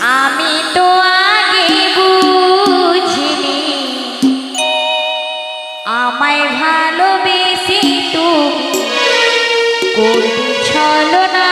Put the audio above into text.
আমি তো বুঝিনি। আমায় ভালোবেসে তুমি করতে ছলনা।